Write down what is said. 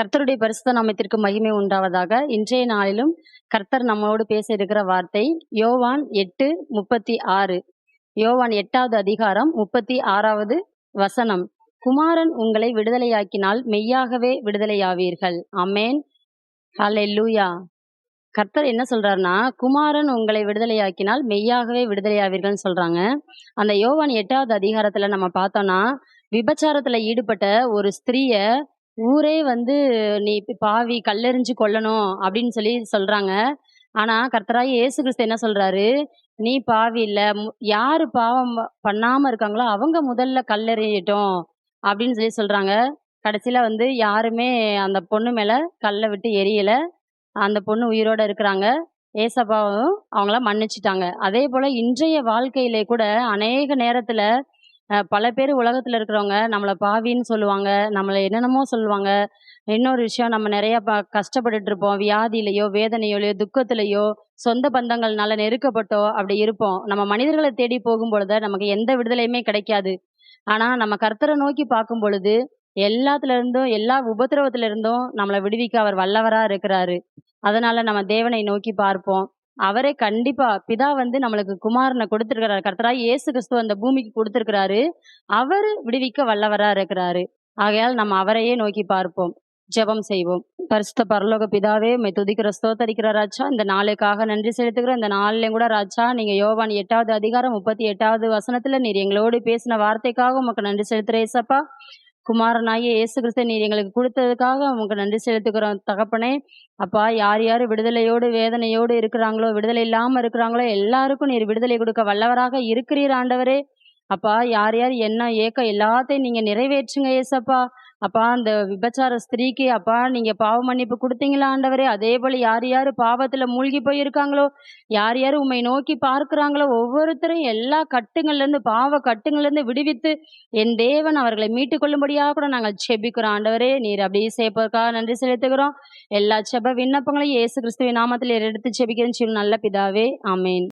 கர்த்தருடைய பரிசுத்த நாமத்திற்கு மகிமை உண்டாவதாக. இன்றைய நாளிலும் கர்த்தர் நம்மோடு பேச இருக்கிற வார்த்தை யோவான் எட்டு முப்பத்தி ஆறு. யோவான் எட்டாவது அதிகாரம் முப்பத்தி ஆறாவது வசனம். குமாரன் உங்களை விடுதலையாக்கினால் மெய்யாகவே விடுதலையாவீர்கள். அமேன் ஹalleluya. கர்த்தர் என்ன சொல்றாருன்னா குமாரன் உங்களை விடுதலையாக்கினால் மெய்யாகவே விடுதலையாவீர்கள்னு சொல்றாங்க. அந்த யோவான் எட்டாவது அதிகாரத்துல நம்ம பார்த்தோம்னா விபச்சாரத்துல ஈடுபட்ட ஒரு ஸ்திரீய ஊரே வந்து நீ பாவி கல்லெறிஞ்சு கொல்லணும் அப்படின்னு சொல்லி சொல்றாங்க. ஆனா கர்த்தராய் இயேசு கிறிஸ்து என்ன சொல்றாரு? நீ பாவி இல்ல. யாரு பாவம் பண்ணாம இருக்காங்களோ அவங்க முதல்ல கல்லெறியட்டும் அப்படின்னு சொல்லி சொல்றாங்க. கடைசியில வந்து யாருமே அந்த பொண்ணு மேல கல்லை விட்டு எரியல. அந்த பொண்ணு உயிரோட இருக்கிறாங்க. ஏசப்பாவும் அவங்கள மன்னிச்சிட்டாங்க. அதே போல இன்றைய வாழ்க்கையிலே கூட அநேக நேரத்துல பல பேர் உலகத்துல இருக்கிறவங்க நம்மளை பாவின்னு சொல்லுவாங்க நம்மளை என்னென்னமோ சொல்லுவாங்க. இன்னொரு விஷயம் நம்ம நிறைய ப கஷ்டப்பட்டுட்டு இருப்போம். வியாதியிலையோ வேதனையோலையோ துக்கத்திலையோ சொந்த பந்தங்கள்னால நெருக்கப்பட்டோ அப்படி இருப்போம். நம்ம மனிதர்களை தேடி போகும் பொழுது நமக்கு எந்த விடுதலையுமே கிடைக்காது. ஆனா நம்ம கர்த்தரை நோக்கி பார்க்கும் பொழுது எல்லாத்துல இருந்தும் எல்லா உபத்திரவத்துல இருந்தும் நம்மளை விடுவிக்க அவர் வல்லவரா இருக்கிறாரு. அதனால நம்ம தேவனை நோக்கி பார்ப்போம். அவரே கண்டிப்பா பிதா வந்து நம்மளுக்கு குமாரனை கொடுத்திருக்கிறாரு. கர்த்தராய் இயேசு கிறிஸ்து அந்த பூமிக்கு கொடுத்திருக்கிறாரு. அவர் விடுவிக்க வல்லவரா இருக்கிறாரு. ஆகையால் நம்ம அவரையே நோக்கி பார்ப்போம். ஜெபம் செய்வோம். பரிசுத்த பரலோக பிதாவே உம்மை துதிக்கிற ஸ்தோத்தரிக்கிற ராஜா இந்த நாளுக்காக நன்றி செலுத்துக்கிறோம் இந்த நாளிலையும் கூட ராஜா நீங்க யோவான் எட்டாவது அதிகாரம் முப்பத்தி எட்டாவது வசனத்துல நீர் எங்களோடு பேசின வார்த்தைக்காக உமக்கு நன்றி செலுத்துறேசப்பா குமாரனாகிய இயேசு கிறிஸ்து நீர் எங்களுக்கு கொடுத்ததுக்காக உங்களுக்கு நன்றி செலுத்துக்கிறோம் தகப்பனே அப்பா யார் யார் விடுதலையோடு வேதனையோடு இருக்கிறாங்களோ விடுதலை இல்லாமல் இருக்கிறாங்களோ எல்லாருக்கும் நீர் விடுதலை கொடுக்க வல்லவராக இருக்கிறீர் ஆண்டவரே. அப்பா யார் யார் என்ன ஏக்கம் எல்லாத்தையும் நீங்க நிறைவேற்றுங்க ஏசப்பா அப்பா அந்த விபச்சார ஸ்திரீக்கு அப்பா நீங்க பாவ மன்னிப்பு கொடுத்தீங்களா ஆண்டவரே? அதே போல யார் யார் பாவத்துல மூழ்கி போயிருக்காங்களோ யார் யார் உம்மை நோக்கி பார்க்கிறாங்களோ ஒவ்வொருத்தரும் எல்லா கட்டுங்கள்ல இருந்து பாவ கட்டுங்கள்ல இருந்து விடுவித்து என் தேவன் அவர்களை மீட்டுக் கொள்ளும்படியாக கூட நாங்கள் செபிக்கிறோம் ஆண்டவரே. நீர் அப்படியே சேப்பதற்காக நன்றி செலுத்துகிறோம். எல்லா செப விண்ணப்பங்களையும் இயேசு கிறிஸ்துவின் நாமத்தில் எடுத்து செபிக்கிறேன். நல்ல பிதாவே. ஆமென்.